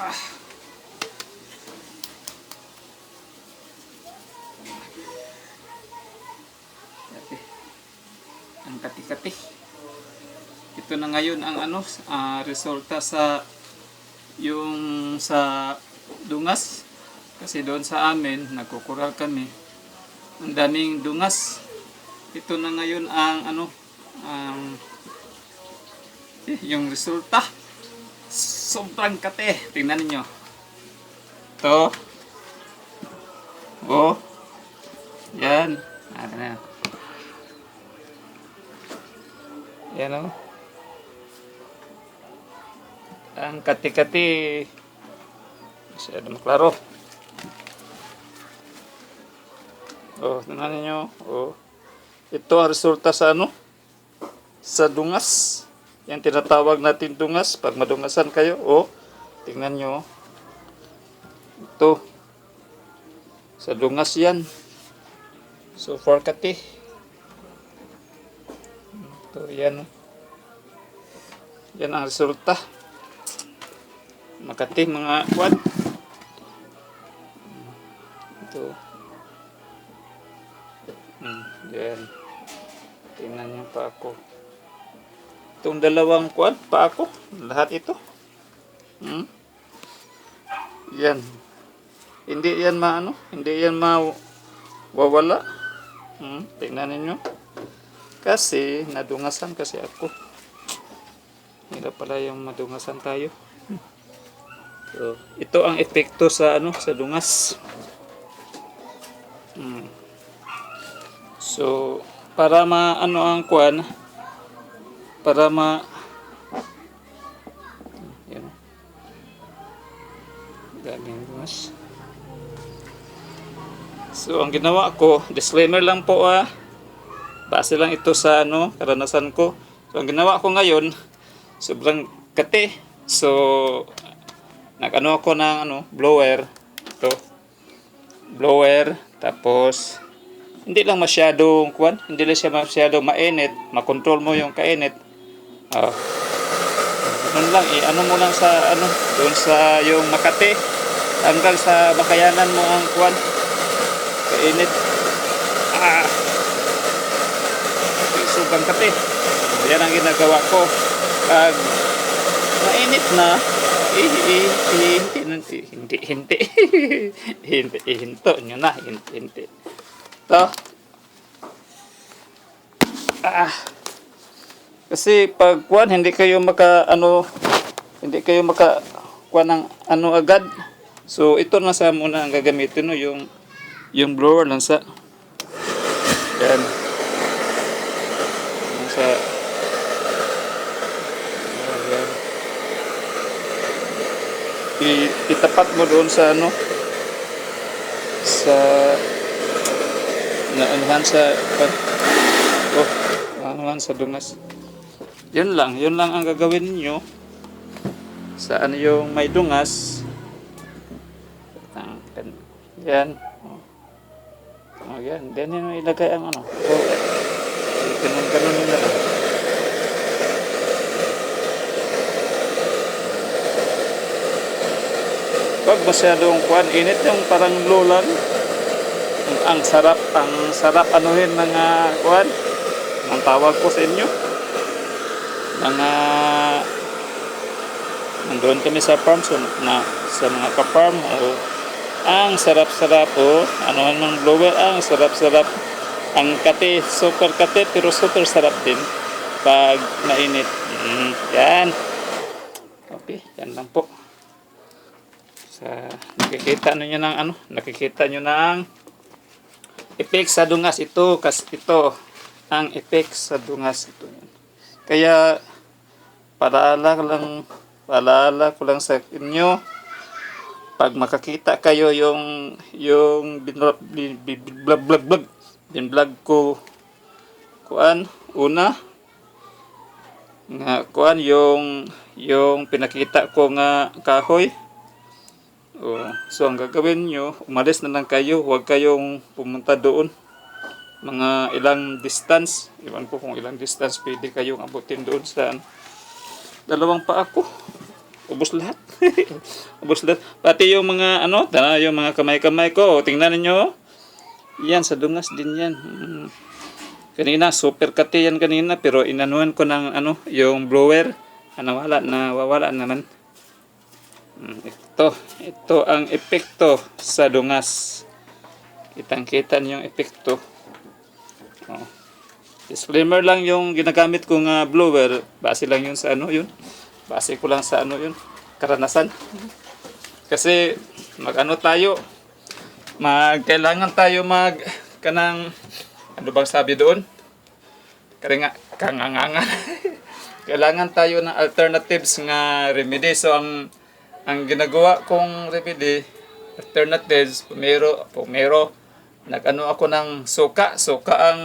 Ah. Ang kati-kati. Ito na ngayon ang ano, ah, resulta sa yung sa dungas. Kasi doon sa amin, nagkukural kami. Ang daming dungas. Ito na ngayon ang ano, ang eh, yung resulta. Sobrang kate. Tingnan niyo. To. Oh. Yan. Ano na. Yan o. Ang kati-kati. Masyado maklaro. Oh, tingnan niyo. Oh. Ito ang resulta sa ano? Sa dungas. Yan tinatawag natin dungas. Pag madungasan kayo, oh, tingnan nyo. Ito. Sa dungas yan. So far kati. Ito, yan. oh. Yan ang resulta. Makati mga kwan. Ito. Hmm, yan. Tingnan niyo pa ako. Itong dalawang kwan pa ako. Lahat ito. Hmm? Yan. Hindi yan maano. Hindi yan mawawala. Hmm? Tingnan ninyo. Kasi nadungasan kasi ako. Hirap pala yung madungasan tayo. So, ito ang epekto sa ano sa dungas. Hmm. So, para maano ang kwan, para ma yan daming dumas so ang ginawa ko disclaimer lang po ah. Base lang ito sa ano karanasan ko. So ang ginawa ko ngayon sobrang kate. So nagano ako ng ano blower. Ito. Blower tapos hindi lang masyadong kuan, hindi lang siya masyadong mainit, makontrol mo yung kainit. Ah. Ganun lang, eh, ano mo lang sa ano, doon sa yung Makati hanggang sa makayanan mo ang kuan. Kainit. Ah. Sobrang kati. Yan ang ginagawa ko. Pag mainit na, eh, eh, eh, hindi, hindi, hindi, hindi, hinto nyo na, hindi, hindi. Ito. Ah. Kasi pag kuan hindi kayo maka ano hindi kayo maka kuan ng ano agad. So ito na sa muna ang gagamitin no yung yung blower lang sa yan. Sa. I- itapat mo doon sa ano sa na anuhan sa oh, anuhan sa dungas. Yun lang, yun lang ang gagawin niyo sa ano yung may dungas. Yan. Oh. Oh, yan. Then yun ilagay ang ano. Oh, ganun ganun yun lang. Pag masyadong kuan init yung parang lulan ang sarap ang sarap anuhin mga kuan ang tawag ko sa inyo mga nandoon kami sa farm so na sa mga ka-farm o ang sarap-sarap o ano man blower ang sarap-sarap. Ang kate super kate pero super sarap din pag mainit. Mm, yan. Okay yan lang po. Sa nakikita nyo ng ano nakikita nyo ng effect sa dungas ito kas ito. Ang effect sa dungas ito. Kaya paalala ko lang paalala ko lang sa inyo pag makakita kayo yung yung binblog blog blog blog ko kuan una nga kuan yung yung pinakita ko nga kahoy Oh, so ang gagawin nyo, umalis na lang kayo, huwag kayong pumunta doon. Mga ilang distance, iwan ko kung ilang distance pwede kayong abutin doon sa ano. Dalawang pa ako. ubos lahat. ubos lahat. Pati yung mga ano, tana yung mga kamay-kamay ko. Tingnan niyo. Yan sa dungas din yan. Mm. Kanina super kati yan kanina pero inanuhan ko ng ano, yung blower. Ano wala na wawala naman. Mm, Ito, ito ang epekto sa dungas. Kitang-kita niyo yung epekto. Oh. Disclaimer lang yung ginagamit kong ah, blower. Base lang yun sa ano yun. Base ko lang sa ano yun. Karanasan. Kasi mag-ano tayo. Mag, kailangan tayo mag kanang ano bang sabi doon? Kaya nga, kanganganga. kailangan tayo ng alternatives nga remedy. So ang ang ginagawa kong remedy alternatives pumero pumero nagano ako ng suka suka ang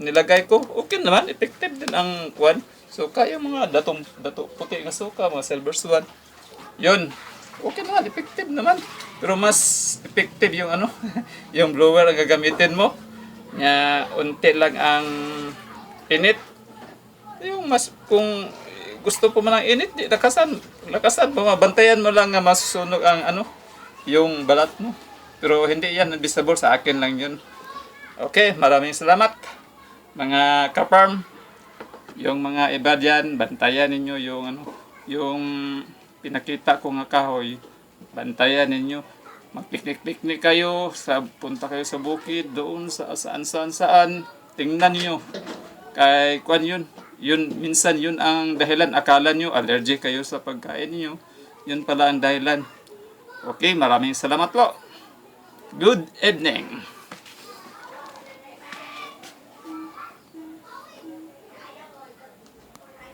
nilagay ko okay naman effective din ang kwan suka yung mga datong dato puti nga suka mga silver swan yun okay naman effective naman pero mas effective yung ano yung blower ang gagamitin mo nga unti lang ang init yung mas kung gusto po man ng init, di lakasan. Lakasan mo, bantayan mo lang nga masusunog ang ano, yung balat mo. Pero hindi yan visible sa akin lang yun. Okay, maraming salamat. Mga kaparm, yung mga iba dyan, bantayan ninyo yung ano, yung pinakita ko nga kahoy, bantayan ninyo. Magpiknik-piknik kayo, sa, punta kayo sa bukid, doon sa saan saan saan, tingnan niyo kay kwan yun yun minsan yun ang dahilan. Akala nyo allergic kayo sa pagkain niyo yun pala ang dahilan. Okay maraming salamat po. Good evening